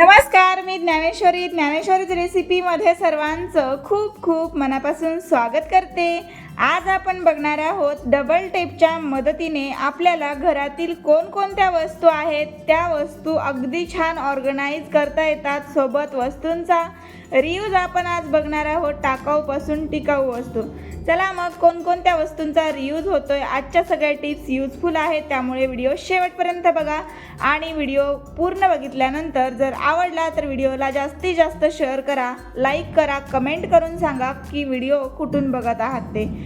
नमस्कार मी ज्ञानेश्वरी. ज्ञानेश्वरीच रेसिपीमध्ये सर्वांचं खूप खूप मनापासून स्वागत करते. आज आपण बघणार आहोत डबल टेपच्या मदतीने आपल्याला घरातील कोणकोणत्या वस्तू आहेत त्या वस्तू अगदी छान ऑर्गनाईज करता येतात सोबत वस्तूंचा. रियूज आपण आज बघणार आहोत टाकाऊपासून टिकाऊ वस्तू. चला मग कोणकोणत्या वस्तूंचा रियूज होतोय आजच्या सगळ्या टिप्स युजफुल आहेत त्यामुळे व्हिडिओ शेवटपर्यंत बघा. आणि व्हिडिओ पूर्ण बघितल्यानंतर जर आवडला तर व्हिडिओला जास्तीत जास्त शेअर करा लाईक करा कमेंट करून सांगा की व्हिडिओ कुठून बघत आहात ते.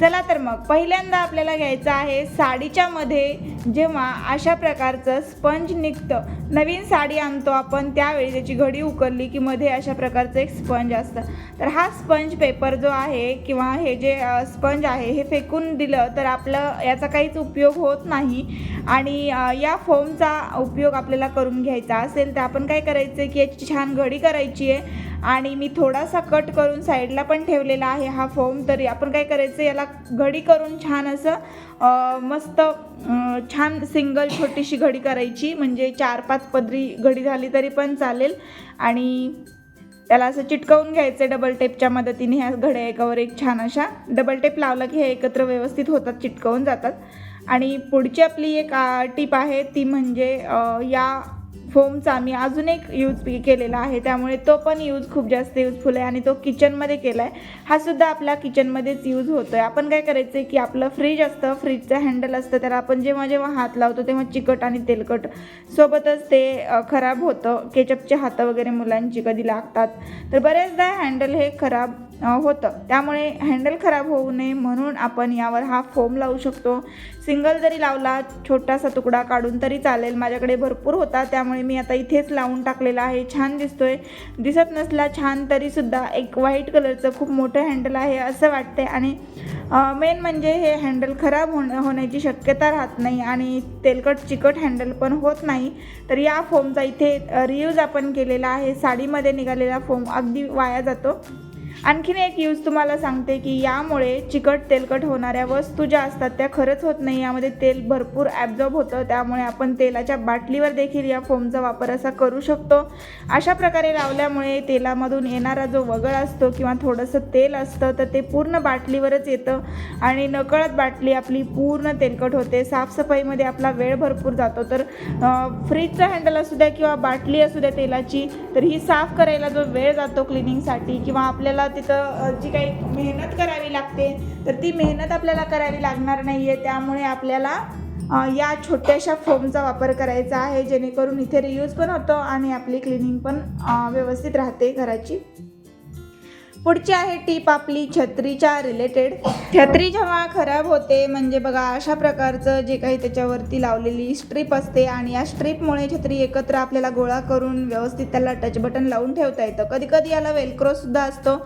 चला तर मग पहिल्यांदा आपल्याला घ्यायचं आहे साडीच्या मध्ये. जेव्हा अशा प्रकारचं स्पंज निघतं नवीन साडी आणतो आपण त्यावेळी त्याची घडी उकरली की मध्ये अशा प्रकारचं एक स्पंज असतं. तर हा स्पंज पेपर जो आहे किंवा हे जे स्पंज आहे हे फेकून दिलं तर आपलं याचा काहीच उपयोग होत नाही. आणि या फोमचा उपयोग आपल्याला करून घ्यायचा असेल तर आपण काय करायचं आहे की याची छान घडी करायची आहे. आणि मी थोडासा कट करून साईडला पण ठेवलेला आहे हा फोम तरी आपण काय करायचं याला घडी करून छान असं मस्त छान सिंगल छोटीशी घडी करायची. म्हणजे चार पाच पदरी घडी झाली तरी पण चालेल. आणि त्याला असं चिटकवून घ्यायचं डबल टेपच्या मदतीने. ह्या घड्या एकावर एक छान अशा डबल टेप लावला की हे एकत्र व्यवस्थित होतात चिटकवून जातात. आणि पुढची आपली एक टीप आहे ती म्हणजे या फोमचा मी अजून एक यूज केलेला आहे. त्यामुळे तो पण यूज खूप जास्त युजफुल आहे आणि तो किचनमध्ये केला आहे हा सुद्धा आपला किचनमध्येच यूज होतो आहे आपण काय करायचं आहे की आपलं फ्रीज असतं फ्रीजचं हँडल असतं त्याला आपण जेव्हा जेव्हा हात लावतो तेव्हा चिकट आणि तेलकट सोबतच ते खराब होतं. केचपचे हातं वगैरे मुलांची कधी लागतात. तर बऱ्याचदा हँडल हे खराब होतं. त्यामुळे हँडल खराब होऊ नये म्हणून आपण यावर हा फोम लावू शकतो. सिंगल जरी लावला छोटासा तुकडा काढून तरी चालेल. माझ्याकडे भरपूर होता त्यामुळे मी आता इथेच लावून टाकलेला आहे. छान दिसतोय. दिसत नसला छान तरीसुद्धा एक व्हाईट कलरचं खूप मोठं हँडल आहे असं वाटते आणि मेन म्हणजे हे हँडल खराब होण होण्याची शक्यता राहत नाही आणि तेलकट चिकट हँडल पण होत नाही. तर या फोमचा इथे रियूज आपण केलेला आहे. साडीमध्ये निघालेला फोम अगदी वाया जातो. आणखीन एक यूज तुम्हाला सांगते की यामुळे चिकट तेलकट होणाऱ्या वस्तू ज्या असतात त्या खरंच होत नाही. यामध्ये तेल भरपूर ॲब्झॉर्ब होतं. त्यामुळे आपण तेलाच्या बाटलीवर देखील या फोमचा वापर असा करू शकतो. अशा प्रकारे लावल्यामुळे तेलामधून येणारा जो वगळ असतो किंवा थोडंसं तेल असतं तर ते पूर्ण बाटलीवरच येतं आणि नकळत बाटली आपली पूर्ण तेलकट होते. साफसफाईमध्ये आपला वेळ भरपूर जातो. तर फ्रीजचं हँडल असू द्या किंवा बाटली असू द्या तेलाची तर ही साफ करायला जो वेळ जातो क्लिनिंगसाठी किंवा आपल्याला तिथं जी काही मेहनत करावी लागते तर ती मेहनत आपल्याला करावी लागणार नाही आहे त्यामुळे आपल्याला या छोट्याशा फोमचा वापर करायचा आहे जेणेकरून इथे रियूज पण होतो आणि आपली क्लिनिंग पण व्यवस्थित राहते घराची. पुढची आहे टीप आपली छत्रीच्या रिलेटेड छत्री जेव्हा खराब होते म्हणजे बघा अशा प्रकारचं जे काही त्याच्यावरती लावलेली स्ट्रीप असते आणि या स्ट्रीपमुळे छत्री एकत्र आपल्याला गोळा करून व्यवस्थित त्याला टच बटन लावून ठेवता येतं. कधी कधी याला वेलक्रोसुद्धा असतो.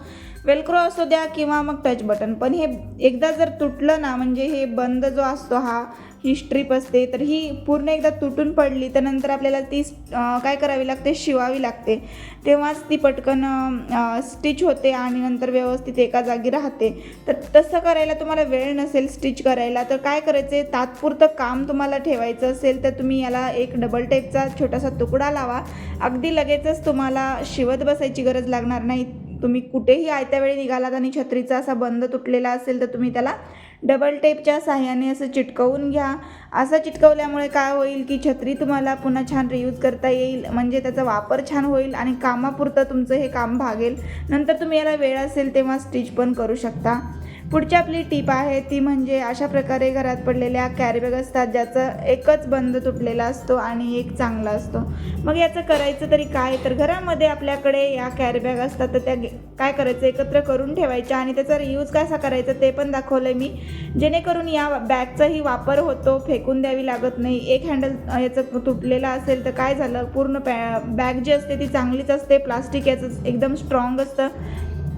वेलक्रो असू द्या किंवा मग टच बटन पण हे एकदा जर तुटलं ना म्हणजे हे बंद जो असतो हा ही स्ट्रीप असते. तर ही पूर्ण एकदा तुटून पडली तर नंतर आपल्याला ती काय करावी लागते? शिवावी लागते. तेव्हाच ती पटकन स्टिच होते आणि नंतर व्यवस्थित एका जागी राहते. तर तसं करायला तुम्हाला वेळ नसेल स्टिच करायला तर काय करायचं? आहे तात्पुरतं काम तुम्हाला ठेवायचं असेल तर तुम्ही याला एक डबल टेपचा छोटासा तुकडा लावा. अगदी लगेचच तुम्हाला शिवत बसायची गरज लागणार नाही. तुम्ही कुठेही आयत्या वेळी निघालात आणि छत्रीचा असा बंद तुटलेला असेल तर तुम्ही त्याला डबल टेपच्या साह्याने असं चिटकवून घ्या. असं चिटकवल्यामुळे काय होईल की छत्री तुम्हाला पुन्हा छान रियूज करता येईल. म्हणजे त्याचा वापर छान होईल आणि कामापुरतं तुमचं हे काम भागेल. नंतर तुम्ही याला वेळ असेल तेव्हा स्टिच पण करू शकता. पुढची आपली टीप आहे ती म्हणजे अशा प्रकारे घरात पडलेल्या कॅरीबॅग असतात ज्याचं एकच बंद तुटलेला असतो आणि एक चांगला असतो. मग याचं करायचं तरी काय? तर घरामध्ये आपल्याकडे या कॅरीबॅग असतात तर त्या काय करायचं? एकत्र करून ठेवायच्या आणि त्याचा रियूज कसा करायचा ते पण दाखवलं आहे मी. जेणेकरून या बॅगचाही वापर होतो फेकून द्यावी लागत नाही. एक हँडल याचं तुटलेलं असेल तर काय झालं? पूर्ण पॅ बॅग जी असते ती चांगलीच असते प्लास्टिक याचं एकदम स्ट्रॉंग असतं.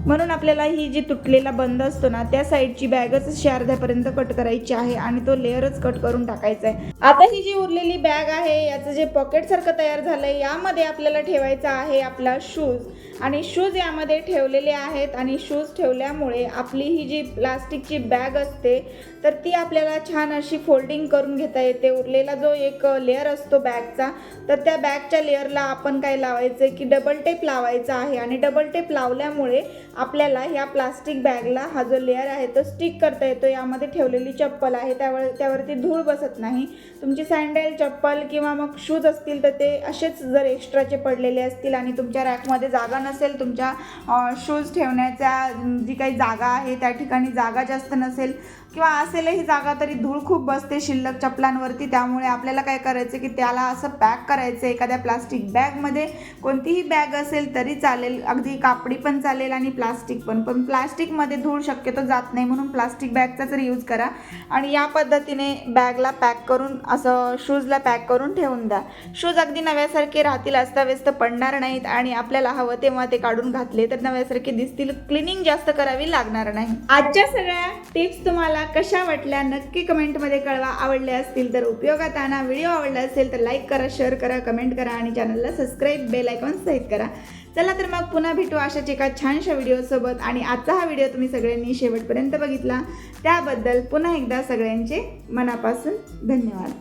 म्हणून आपल्याला ही जी तुटलेला बंद असतो ना त्या साईडची बॅगच अशी अर्ध्यापर्यंत कट करायची आहे आणि तो लेअरच कट करून टाकायचा आहे. आता ही जी उरलेली बॅग आहे याचं जे पॉकेट सारखं तयार झालंय यामध्ये आपल्याला ठेवायचा आहे आपला शूज आणि शूज यामध्ये ठेवलेले आहेत आणि शूज ठेवल्यामुळे आपली ही जी प्लास्टिकची बॅग असते तर ती आपल्याला छान अशी फोल्डिंग करून घेता येते. उरलेला जो एक लेअर असतो बॅगचा तर त्या बॅगच्या लेअरला आपण काय लावायचं आहे की डबल टेप लावायचा आहे. आणि डबल टेप लावल्यामुळे आपल्याला ह्या प्लास्टिक बॅगला हा जो लेअर आहे तो स्टिक करता येतो. यामध्ये ठेवलेली चप्पल आहे. त्यावर त्यावरती धूळ बसत नाही. तुमची सँडल चप्पल किंवा मग शूज असतील तर ते असेच जर एक्स्ट्राचे पडलेले असतील आणि तुमच्या रॅकमध्ये जागा नसेल तुमच्या शूज ठेवण्याच्या जी काही जागा आहे त्या ठिकाणी जागा जास्त नसेल किंवा असेलही जागा तरी धूळ खूप बसते शिल्लक चपलांवरती. त्यामुळे आपल्याला काय करायचं की त्याला असं पॅक करायचं एखाद्या प्लास्टिक बॅगमध्ये कोणतीही बॅग असेल तरी चालेल. अगदी कापडी पण चालेल आणि प्लास्टिक पण. पण प्लास्टिकमध्ये धूळ शक्यतो जात नाही. म्हणून प्लास्टिक बॅगचाच यूज करा. आणि या पद्धतीने बॅगला पॅक करून असं शूजला पॅक करून ठेवून द्या. शूज अगदी नव्यासारखे राहतील अस्ताव्यस्त पडणार नाहीत आणि आपल्याला हवं तेव्हा ते काढून घातले तर नव्यासारखे दिसतील. क्लिनिंग जास्त करावी लागणार नाही. आजच्या सगळ्या टिप्स तुम्हाला तुम्हाला कशा वाटल्या नक्की कमेंटमध्ये कळवा. आवडल्या असतील तर उपयोगात आणा. व्हिडिओ आवडला असेल तर लाईक करा शेअर करा कमेंट करा आणि चॅनलला सबस्क्राईब बेल आयकॉन सहित करा. चला तर मग पुन्हा भेटू अशाच एका छानशा व्हिडिओसोबत आणि आजचा हा व्हिडिओ तुम्ही सगळ्यांनी शेवटपर्यंत बघितला. त्याबद्दल पुन्हा एकदा सगळ्यांचे मनापासून धन्यवाद.